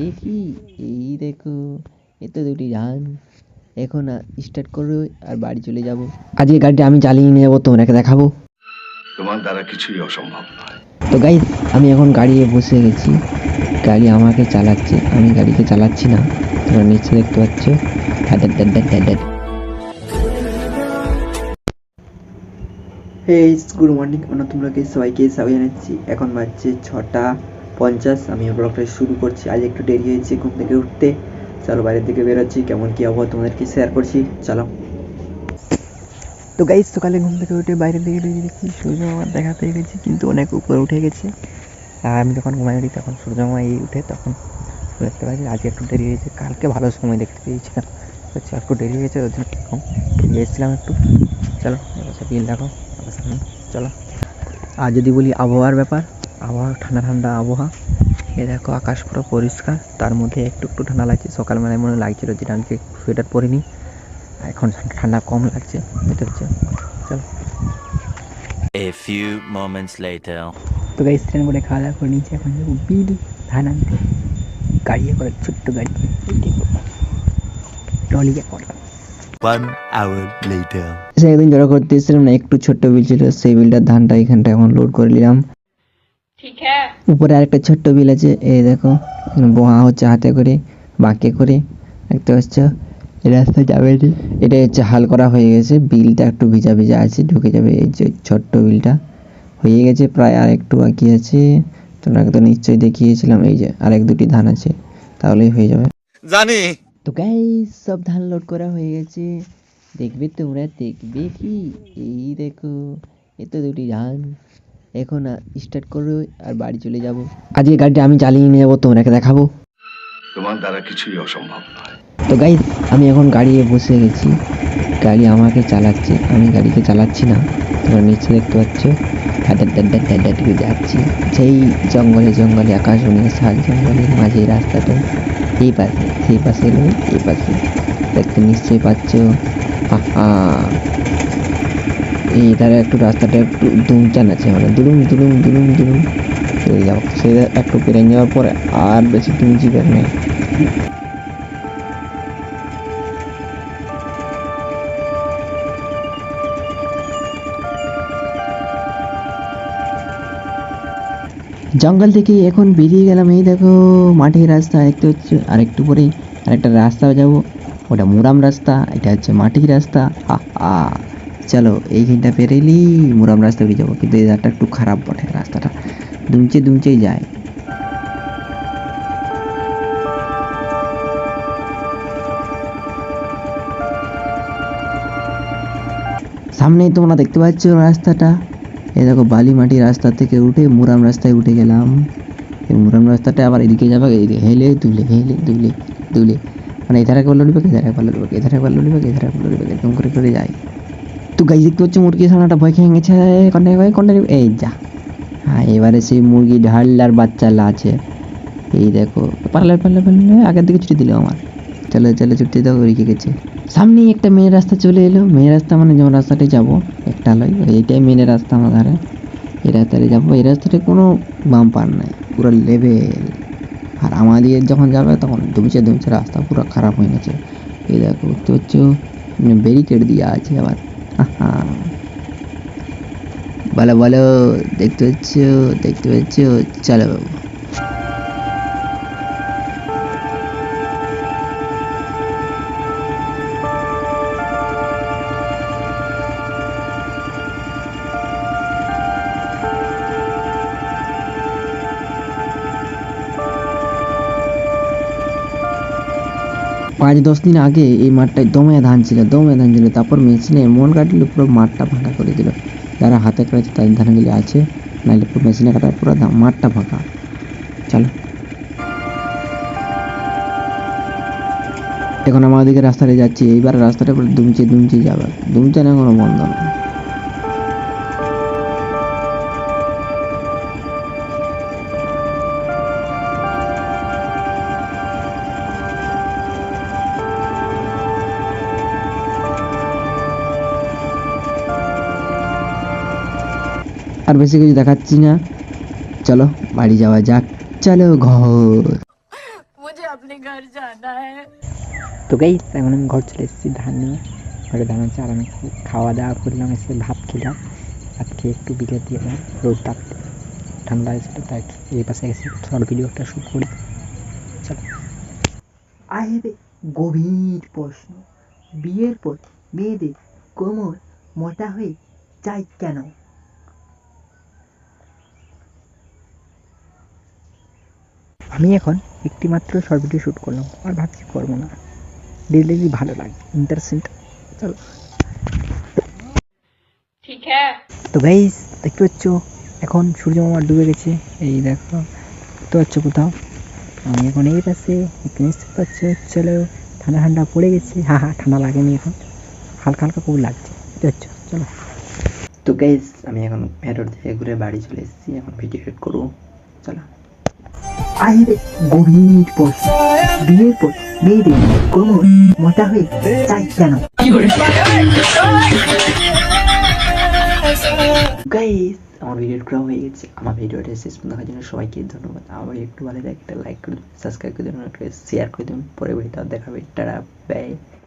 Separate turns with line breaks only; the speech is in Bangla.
দেখি এই দেখো এ তো দুটি ধান এখন স্টার্ট করো আর বাড়ি চলে যাব। আজকে গাড়িটা আমি চালিয়ে নিয়ে যাব তোমাকে দেখাবো।
তোমার দ্বারা কিছুই অসম্ভব নয়।
তো গাইস আমি এখন গাড়িয়ে বসে গেছি। গাড়ি আমাকে চালাচ্ছে আমি গাড়িকে চালাচ্ছি না। তোমরা নিচে দেখতে পাচ্ছ। ঢ্যাড ঢ্যাড ঢ্যাড ঢ্যাড ঢ্যাড। হে গুড মর্নিং আমরা তোমরাকে সবাইকে সবাই জানাচ্ছি। এখন বাজছে ছটা। পঞ্চাশ, আমি ব্লগটা শুরু করছি। আজ একটু দেরি হয়েছে ঘুম থেকে উঠতে। চলো বাইরের দিকে বেরোচ্ছি। কেমন কি আবহাওয়া তোমাদেরকে শেয়ার করছি? চলো। তো গাইজ সকালে ঘুম থেকে উঠে বাইরের দিকে বেরিয়ে দেখি সূর্য মামা দেখা পেয়ে গেছি কিন্তু অনেক উপরে উঠে গেছে। আর আমি যখন ঘুমাই উঠি, তখন সূর্য মামা এই উঠে, তখন দেখতে পাচ্ছি, আজকে একটু দেরি হয়েছে। কালকে ভালো সময় দেখতে পেয়েছিলাম। হচ্ছে একটু দেরি হয়েছে, ওর জন্য কম। গিয়েছিলাম একটু। চলো সব বিল দেখো, আমার চলো। আর যদি বলি আবহাওয়ার ব্যাপার আবহাওয়া ঠান্ডা ঠান্ডা আবহাওয়া। এ দেখো আকাশ পুরো পরিষ্কার। তার মধ্যে একটু একটু ঠান্ডা লাগছে। সকালবেলায় মনে লাগছিল যে আমি সোয়েটার পরিনি। এখন ঠান্ডা কম লাগছে এটা হচ্ছে চলো।
A few moments later.
তো গাইস ট্রেন করে খাওয়া দাওয়া করে নিয়েছি। এখন যাব বিল ধান আনতে। গাড়ি করে ছোট্ট গাড়ি। ট্রলি করা।
One
সেদিন জড়ো করতে এসেছিলাম না একটু ছোট্ট বিল ছিল সেই বিলটা ধানটা এখানটা এখন লোড করে নিলাম। উপরে আরেকটা ছোট্ট বিল আছে এই দেখো বোহা হচ্ছে হাতে করে বাঁকে করে দেখতে পাচ্ছ? এই রাস্তা যাবে। এটা। হচ্ছে হাল করা হয়ে গেছে বিলটা একটু ভিজা ভিজা আছে ঢুকে যাবে এই যে ছোট্ট বিলটা। হয়ে গেছে প্রায় আর একটু বাকি আছে তোমাকে তো নিশ্চয়ই দেখিয়েছিলাম এই যে আরেক দুটি ধান আছে তাহলেই হয়ে যাবে।
জানি।
তো গাইস সব ধান লোড করা হয়ে গেছে দেখবে তোমরা দেখবে কি? এই দেখো এ তো দুটি ধান। এখন স্টার্ট করো আর বাড়ি চলে যাব। আজকে গাড়িটা আমি চালিয়ে নিয়ে যাব তোমাকে দেখাবো।
তোমার দ্বারা কিছুই অসম্ভব নয়।
তো গাইস আমি এখন গাড়িয়ে বসে গেছি। গাড়ি আমাকে চালাচ্ছে আমি গাড়িকে চালাচ্ছি না। তোমরা নিচে দেখতে পাচ্ছ ঢ্যাড ঢ্যাড করে যাচ্ছি। সেই জঙ্গলে জঙ্গলে আকাশমণি শাল জঙ্গলের মাঝে রাস্তাটা এই পাশে সেই পাশে এলো এই পাশে। দেখতে নিশ্চয়ই পাচ্ছ। আহা! এই ধারে একটু রাস্তাটা একটু দুমচান আছে মানে দুলুম দুলুম দুলুম দুলুম। চলে যাও। সে একটু পেরিয়ে যাওয়ার পরে আর বেশি তুমি জিবের নেই। জঙ্গল থেকে এখন বেরিয়ে গেলাম। এই দেখো মাটির রাস্তা দেখতে হচ্ছে আর একটু পরেই আরেকটা রাস্তা যাব। ওটা মুরাম রাস্তা, এটা হচ্ছে মাটির রাস্তা। আ চলো, এইখানটা পেরেলি মুরাম রাস্তা বেরিয়ে যাব। কিন্তু এই রাস্তাটা একটু খারাপ বটে, রাস্তাটা। দুমচে দুমচেই যায়। সামনেই তোমরা দেখতে পাচ্ছ রাস্তাটা। এই দেখো বালি মাটি রাস্তা থেকে উঠে মুরাম রাস্তায় উঠে গেলাম। এই মুরাম রাস্তাটা আবার এদিকে যাবে, এদিকে হেলে, দুলে হেলে, দুলে দুলে। মানে এধারে একবার লড়িবে এধারে একবার লড়িবে এধারে একবার লড়িবে এধারে একবার লড়িবে এরকম করে করে যায়। তো গাই দেখতে পাচ্ছ মুরগি ছানাটা ভয় খেয়ে গেছে। ভয় কন্যা এই যা। হ্যাঁ এবারে সেই মুরগি ঢাল্লার বাচ্চা আছে। এই দেখো, পারলে পারলে পারলে, আগের দিকে ছুটি দিল আমার। চলে চলে, ছুটি দাও রেখে গেছে। সামনেই একটা মেন রাস্তা চলে এলো। মেন রাস্তা মানে যেমন রাস্তাটাই যাব, একটা লয় এইটাই মেন রাস্তা আমার ধারে। এই রাস্তাটা যাব, এই রাস্তাটা কোনো বাম পার নাই, পুরো লেভেল আর আমাদের যখন যাবে, তখন দুমচে দুমচে রাস্তা পুরো খারাপ হয়ে গেছে। এই দেখো, দেখতে হচ্ছে ব্যারিকেড দেওয়া আছে আবার। আহা। বলো বলো দেখতে পাচ্ছ দেখতে পাচ্ছ চলো পাঁচ দশ দিন আগে এই মাঠটায় দমে ধান ছিল, দমে ধান ছিল। তারপর মেশিনে মন কাটলে পুরো মাঠটা ফাঁকা করে দিল। যারা হাতে কাটছে তাদের ধানগুলি আছে, নাহলে পুরো মেশিনে কাটার পুরো মাঠটা ফাঁকা। চলো। এখন আমার দিকে রাস্তাটা যাচ্ছি। এইবার রাস্তাটা পুরো দুমচে দুমচে যাবে। দুমচে না কোনো বন্ধ না। আর বেশি কিছু দেখাচ্ছি না। চলো বাড়ি যাওয়া যাক। চলো ঘর।
তো গাই এখন আমি ঘর চলে এসেছি ধান নিয়ে। ঘরে ধান হচ্ছে আর আমি খাওয়া দাওয়া করলাম এসে ভাত খেলাম। ভাত খেয়ে একটু বিলে দিয়ে রোদ তাপতে ঠান্ডা হয়েছিল তাই এই পাশে এসে শর্ট একটা শুট করি। চলো।
আসবে গভীর প্রশ্ন। বিয়ের পর মেয়েদের কোমর মোটা হয়ে যায় কেন?
আমি এখন একটি মাত্র শর্ট ভিডিও শ্যুট করলাম আর ভাবছি করব না। ডেলি ভালো লাগে? ইন্টারেস্টিং চলো।
ঠিক হ্যাঁ।
তো গাইস দেখতে পাচ্ছ এখন সূর্য মামার ডুবে গেছে। এই দেখো দেখতে পাচ্ছ কোথাও? আমি এখন এই পাশে একটু মিশতে পারছ চলো ঠান্ডা ঠান্ডা পড়ে গেছে। হা হা ঠান্ডা লাগেনি এখন। হালকা হালকা খুব লাগছে। দেখতে পাচ্ছ? চলো। তো গাইস আমি এখন ফেরত থেকে ঘুরে বাড়ি চলে এসেছি। এখন ভিডিও শ্যুট করব। চলো।
আহেরে গভীর বিয়ের পর মেয়েদের হয়ে চাই কেন?
গাইস আমার ভিডিও করা হয়ে গেছে। আমার ভিডিওটা শেষ দেখার জন্য সবাইকে ধন্যবাদ। আমার একটু ভালো লাগে একটা লাইক করে দেবেন সাবস্ক্রাইব করে দেবেন একটা শেয়ার করে দেবেন পরে ভিডিওটা দেখাবে টাটা বাই